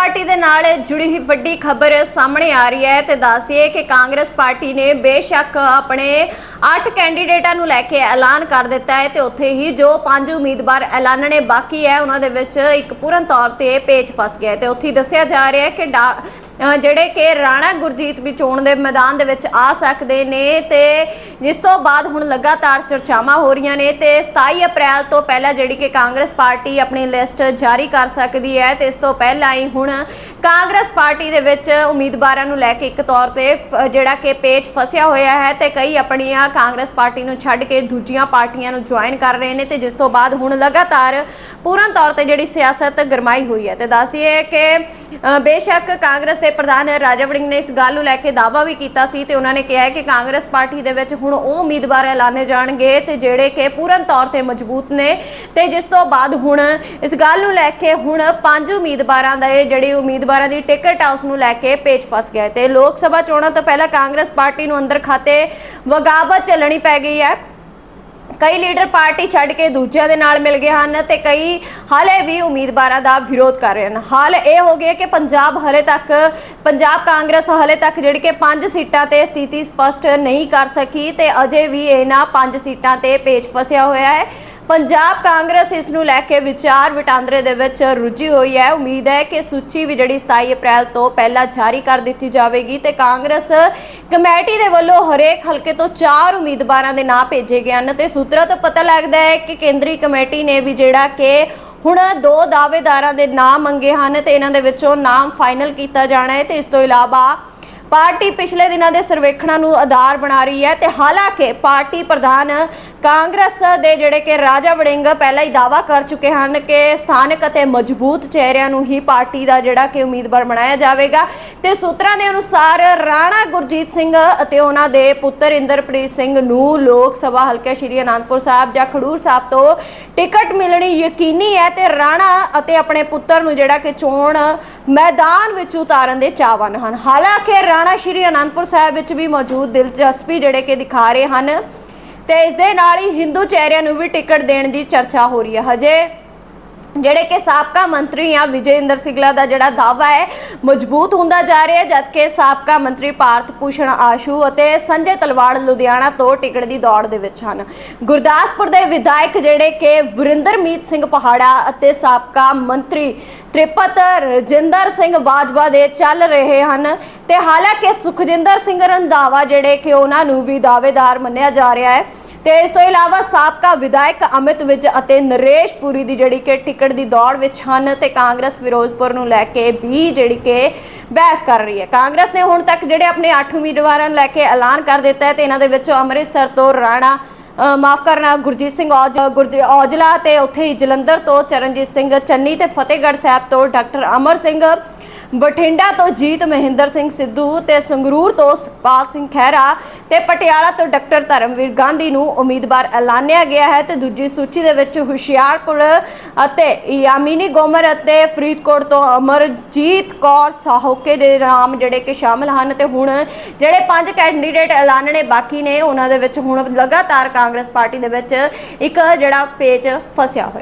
Party ਦੇ ਨਾਲ ਜੁੜੀ ਹੋਈ ਵੱਡੀ ਖਬਰ ਸਾਹਮਣੇ ਆ ਰਹੀ ਹੈ ਤੇ ਦੱਸਦੀ ਹੈ ਕਿ ਕਾਂਗਰਸ ਪਾਰਟੀ ਨੇ ਬੇਸ਼ੱਕ ਆਪਣੇ 8 ਕੈਂਡੀਡੇਟਾਂ ਨੂੰ ਲੈ ਕੇ ਐਲਾਨ ਕਰ ਦਿੱਤਾ ਹੈ ਤੇ ਉੱਥੇ ਹੀ ਜੋ ਪੰਜ ਉਮੀਦਵਾਰ ਐਲਾਨਣੇ ਬਾਕੀ ਹੈ, ਉਹਨਾਂ ਦੇ ਵਿੱਚ ਇੱਕ ਪੂਰਨ ਤੌਰ ਤੇ ਪੇਚ ਫਸ ਗਿਆ ਹੈ ਤੇ ਉੱਥੇ ਦੱਸਿਆ ਜਾ ਰਿਹਾ ਹੈ ਕਿ ਡਾ- ਜਿਹੜੇ ਕਿ ਰਾਣਾ ਗੁਰਜੀਤ ਵੀ ਚੋਣ ਦੇ ਮੈਦਾਨ ਦੇ ਵਿੱਚ ਆ ਸਕਦੇ ਨੇ ਤੇ ਜਿਸ ਤੋਂ ਬਾਅਦ ਹੁਣ ਲਗਾਤਾਰ ਚਰਚਾਵਾਂ ਹੋ ਰਹੀਆਂ ਨੇ ਤੇ 27 ਅਪ੍ਰੈਲ ਤੋਂ ਪਹਿਲਾਂ ਜਿਹੜੀ ਕਿ ਕਾਂਗਰਸ ਪਾਰਟੀ ਆਪਣੀ ਲਿਸਟ ਜਾਰੀ ਕਰ ਸਕਦੀ ਹੈ ਤੇ ਇਸ ਤੋਂ ਪਹਿਲਾਂ ਹੀ ਹੁਣ ਕਾਂਗਰਸ ਪਾਰਟੀ ਦੇ ਵਿੱਚ ਉਮੀਦਵਾਰਾਂ ਨੂੰ ਲੈ ਕੇ ਇੱਕ ਤੌਰ ਤੇ ਫ- ਜਿਹੜਾ ਕਿ ਪੇਚ ਫਸਿਆ ਹੋਇਆ ਹੈ ਤੇ ਕਈ ਆਪਣੀਆਂ ਕਾਂਗਰਸ ਪਾਰਟੀ ਨੂੰ ਛੱਡ ਕੇ ਦੂਜੀਆਂ ਪਾਰਟੀਆਂ ਨੂੰ ਜੁਆਇਨ ਕਰ ਰਹੇ ਨੇ ਤੇ ਜਿਸ ਤੋਂ ਬਾਅਦ ਹੁਣ ਲਗਾਤਾਰ ਪੂਰਨ ਤੌਰ ਤੇ ਜਿਹੜੀ ਸਿਆਸਤ ਗਰਮਾਈ ਹੋਈ ਹੈ। ਤੇ ਦੱਸਦੀ ਹੈ ਕਿ ਬੇਸ਼ੱਕ ਕਾਂਗਰਸ ਦੇ ਪ੍ਰਧਾਨ ਰਾਜਾ ਵੜਿੰਗ ਨੇ ਇਸ ਗੱਲ ਨੂੰ ਲੈ ਕੇ ਦਾਅਵਾ ਵੀ ਕੀਤਾ ਸੀ ਤੇ ਉਹਨਾਂ ਨੇ ਕਿਹਾ ਕਿ ਕਾਂਗਰਸ ਪਾਰਟੀ ਦੇ ਵਿੱਚ ਹੁਣ ਉਹ ਉਮੀਦਵਾਰ ਐਲਾਨੇ ਜਾਣਗੇ ਤੇ ਜਿਹੜੇ ਕਿ ਪੂਰਨ ਤੌਰ ਤੇ ਮਜ਼ਬੂਤ ਨੇ ਤੇ ਜਿਸ ਤੋਂ ਬਾਅਦ ਹੁਣ ਇਸ ਗੱਲ ਨੂੰ ਲੈ ਕੇ ਹੁਣ ਪੰਜ ਉਮੀਦਵਾਰਾਂ ਦਾ ਜਿਹੜੇ ਉਮੀਦਵਾਰਾਂ ਦੀ ਟਿਕਟ ਹਾਊਸ ਨੂੰ ਲੈ ਕੇ ਪੇਚ ਫਸ ਗਿਆ ਤੇ ਲੋਕ ਸਭਾ ਚੋਣਾਂ ਤੋਂ ਪਹਿਲਾਂ ਕਾਂਗਰਸ ਪਾਰਟੀ ਨੂੰ ਅੰਦਰ ਖਾਤੇ ਵਗਾਵਤ ਚੱਲਣੀ ਪੈ ਗਈ ਹੈ। ਕਈ ਲੀਡਰ ਪਾਰਟੀ ਛੱਡ ਕੇ ਦੂਜਿਆਂ ਦੇ ਨਾਲ ਮਿਲ ਗਏ ਹਨ ਤੇ ਕਈ ਹਾਲੇ ਵੀ ਉਮੀਦਵਾਰਾਂ ਦਾ ਵਿਰੋਧ ਕਰ ਰਹੇ ਹਨ। ਹਾਲ ਇਹ ਹੋ ਗਿਆ ਕਿ ਪੰਜਾਬ ਹਲੇ ਤੱਕ, ਪੰਜਾਬ ਕਾਂਗਰਸ ਹਲੇ ਤੱਕ ਜਿਹੜੀ ਕਿ ਪੰਜ ਸੀਟਾਂ ਤੇ ਸਥਿਤੀ ਸਪਸ਼ਟ ਨਹੀਂ ਕਰ ਸਕੀ ਤੇ ਅਜੇ ਵੀ ਇਹਨਾਂ ਪੰਜ ਸੀਟਾਂ ਤੇ ਪੇਚ ਫਸਿਆ ਹੋਇਆ ਹੈ। ਪੰਜਾਬ ਕਾਂਗਰਸ ਇਸ ਨੂੰ ਲੈ ਕੇ ਵਿਚਾਰ ਵਟਾਂਦਰੇ ਦੇ ਵਿੱਚ ਰੁੱਝੀ ਹੋਈ ਹੈ। ਉਮੀਦ ਹੈ ਕਿ ਸੂਚੀ ਵੀ ਜਿਹੜੀ 27 ਅਪ੍ਰੈਲ ਤੋਂ ਪਹਿਲਾਂ ਜਾਰੀ ਕਰ ਦਿੱਤੀ ਜਾਵੇਗੀ ਤੇ ਕਾਂਗਰਸ ਕਮੇਟੀ ਦੇ ਵੱਲੋਂ ਹਰੇਕ ਹਲਕੇ ਤੋਂ ਚਾਰ ਉਮੀਦਵਾਰਾਂ ਦੇ ਨਾਂ ਭੇਜੇ ਗਏ ਹਨ ਤੇ ਸੂਤਰਾਂ ਤੋਂ ਪਤਾ ਲੱਗਦਾ ਹੈ ਕਿ ਕੇਂਦਰੀ ਕਮੇਟੀ ਨੇ ਵੀ ਜਿਹੜਾ ਕਿ ਹੁਣ ਦੋ ਦਾਅਵੇਦਾਰਾਂ ਦੇ ਨਾਮ ਮੰਗੇ ਹਨ ਤੇ ਇਹਨਾਂ ਦੇ ਵਿੱਚੋਂ ਨਾਮ ਫਾਈਨਲ ਕੀਤਾ ਜਾਣਾ ਹੈ ਤੇ ਇਸ ਤੋਂ ਇਲਾਵਾ ਪਾਰਟੀ ਪਿਛਲੇ ਦਿਨਾਂ ਦੇ ਸਰਵੇਖਣਾਂ ਨੂੰ ਆਧਾਰ ਬਣਾ ਰਹੀ ਹੈ ਤੇ ਹਾਲਾਂਕਿ ਪਾਰਟੀ ਪ੍ਰਧਾਨ ਕਾਂਗਰਸ ਦੇ ਜਿਹੜੇ ਕਿ ਰਾਜਾ ਵੜਿੰਗ ਪਹਿਲਾਂ ਹੀ ਦਾਵਾ ਕਰ ਚੁੱਕੇ ਹਨ ਕਿ ਸਥਾਨਕ ਅਤੇ ਮਜ਼ਬੂਤ ਚਿਹਰਿਆਂ ਨੂੰ ਹੀ ਪਾਰਟੀ ਦਾ ਜਿਹੜਾ ਕਿ ਉਮੀਦਵਾਰ ਬਣਾਇਆ ਜਾਵੇਗਾ। ਤੇ ਸੂਤਰਾਂ ਦੇ ਅਨੁਸਾਰ ਰਾਣਾ ਗੁਰਜੀਤ ਸਿੰਘ ਅਤੇ ਉਹਨਾਂ ਦੇ ਪੁੱਤਰ ਇੰਦਰਪ੍ਰੀਤ ਸਿੰਘ ਨੂੰ ਲੋਕ ਸਭਾ ਹਲਕਾ ਸ਼੍ਰੀ ਅਨੰਦਪੁਰ ਸਾਹਿਬ ਜਾਂ ਖਡੂਰ ਸਾਹਿਬ ਤੋਂ ਟਿਕਟ ਮਿਲਣੀ ਯਕੀਨੀ ਹੈ ਤੇ ਰਾਣਾ ਅਤੇ ਆਪਣੇ ਪੁੱਤਰ ਨੂੰ ਜਿਹੜਾ ਕਿ ਚੋਣ ਮੈਦਾਨ ਵਿੱਚ ਉਤਾਰਨ ਦੇ ਚਾਹਵਾਨ ਹਨ। ਹਾਲਾਂਕਿ ਰਾਣਾ ਸ਼੍ਰੀ ਅਨੰਦਪੁਰ ਸਾਹਿਬ ਵਿੱਚ ਵੀ ਮੌਜੂਦ ਦਿਲਚਸਪੀ ਜਿਹੜੇ ਕਿ ਦਿਖਾ ਰਹੇ ਹਨ। ਤੇ ਇਸ ਦੇ ਨਾਲ ਹੀ ਹਿੰਦੂ ਚਿਹਰਿਆਂ ਨੂੰ ਵੀ ਟਿਕਟ ਦੇਣ ਦੀ ਚਰਚਾ ਹੋ ਰਹੀ ਹੈ। ਹਜੇ ਜਿਹੜੇ ਕਿ ਸਾਬਕਾ ਮੰਤਰੀ ਆ, ਵਿਜੇ ਇੰਦਰ ਸਿੰਗਲਾ ਦਾ ਜਿਹੜਾ ਦਾਵਾ ਹੈ, ਮਜ਼ਬੂਤ ਹੁੰਦਾ ਜਾ ਰਿਹਾ, ਜਦਕਿ ਸਾਬਕਾ ਮੰਤਰੀ ਭਾਰਤ ਭੂਸ਼ਣ ਆਸ਼ੂ ਅਤੇ ਸੰਜੇ ਤਲਵਾੜ ਲੁਧਿਆਣਾ ਤੋਂ ਟਿਕਟ ਦੀ ਦੌੜ ਦੇ ਵਿੱਚ ਹਨ। ਗੁਰਦਾਸਪੁਰ ਦੇ ਵਿਧਾਇਕ ਜਿਹੜੇ ਕਿ ਵਰਿੰਦਰਮੀਤ ਸਿੰਘ ਪਹਾੜਾ ਅਤੇ ਸਾਬਕਾ ਮੰਤਰੀ ਤ੍ਰਿਪਤ ਰਜਿੰਦਰ ਸਿੰਘ ਬਾਜਵਾ ਦੇ ਚੱਲ ਰਹੇ ਹਨ ਤੇ ਹਾਲਾਂਕਿ ਸੁਖਜਿੰਦਰ ਸਿੰਘ ਰੰਧਾਵਾ ਜਿਹੜੇ ਕਿ ਉਹਨਾਂ ਨੂੰ ਵੀ ਦਾਅਵੇਦਾਰ ਮੰਨਿਆ ਜਾ ਰਿਹਾ ਹੈ ਤੇ ਇਸ ਤੋਂ ਇਲਾਵਾ ਸਾਬਕਾ ਵਿਧਾਇਕ ਅਮਿਤ ਵਿਜ ਅਤੇ ਨਰੇਸ਼ ਪੁਰੀ ਦੀ ਜਿਹੜੀ ਕਿ ਟਿਕਟ ਦੀ ਦੌੜ ਵਿੱਚ ਹਨ ਤੇ ਕਾਂਗਰਸ ਫਿਰੋਜ਼ਪੁਰ ਨੂੰ ਲੈ ਕੇ ਵੀ ਜਿਹੜੀ ਕਿ ਬਹਿਸ ਕਰ ਰਹੀ ਹੈ। ਕਾਂਗਰਸ ਨੇ ਹੁਣ ਤੱਕ ਜਿਹੜੇ ਆਪਣੇ 8 ਉਮੀਦਵਾਰਾਂ ਨੂੰ ਲੈ ਕੇ ਐਲਾਨ ਕਰ ਦਿੱਤਾ ਹੈ ਤੇ ਇਹਨਾਂ ਦੇ ਵਿੱਚੋਂ ਅੰਮ੍ਰਿਤਸਰ ਤੋਂ ਰਾਣਾ ਮਾਫ ਕਰਨਾ, ਗੁਰਜੀਤ ਸਿੰਘ ਔਜ, ਗੁਰਜ- ਔਜਲਾ ਤੇ ਉੱਥੇ ਹੀ ਜਲੰਧਰ ਤੋਂ ਚਰਨਜੀਤ ਸਿੰਘ ਚੰਨੀ ਤੇ ਫਤਿਹਗੜ੍ਹ ਸਾਹਿਬ ਤੋਂ ਡਾਕਟਰ ਅਮਰ ਸਿੰਘ ਬਠਿੰਡਾ ਤੋਂ ਜੀਤ ਮਹਿੰਦਰ ਸਿੰਘ ਸਿੱਧੂ ਤੇ ਸੰਗਰੂਰ ਤੋਂ ਸੁਖਪਾਲ ਸਿੰਘ ਖਹਿਰਾ ਤੇ ਪਟਿਆਲਾ ਤੋਂ ਡਾਕਟਰ ਧਰਮਵੀਰ ਗਾਂਧੀ ਨੂੰ ਉਮੀਦਵਾਰ ਐਲਾਨਿਆ ਗਿਆ ਹੈ ਤੇ ਦੂਜੀ ਸੂਚੀ ਦੇ ਵਿੱਚ ਹੁਸ਼ਿਆਰਪੁਰ ਅਤੇ ਯਾਮਿਨੀ ਗੋਮਰ ਅਤੇ ਫਰੀਦਕੋਟ ਤੋਂ ਅਮਰਜੀਤ ਕੌਰ ਸਾਹੋਕੇ ਦੇ ਨਾਮ ਜਿਹੜੇ ਕਿ ਸ਼ਾਮਲ ਹਨ ਤੇ ਹੁਣ ਜਿਹੜੇ ਪੰਜ ਕੈਂਡੀਡੇਟ ਐਲਾਨਣੇ ਬਾਕੀ ਨੇ, ਉਹਨਾਂ ਦੇ ਵਿੱਚ ਹੁਣ ਲਗਾਤਾਰ ਕਾਂਗਰਸ ਪਾਰਟੀ ਦੇ ਵਿੱਚ ਇੱਕ ਜਿਹੜਾ ਪੇਚ ਫਸਿਆ ਹੋਇਆ।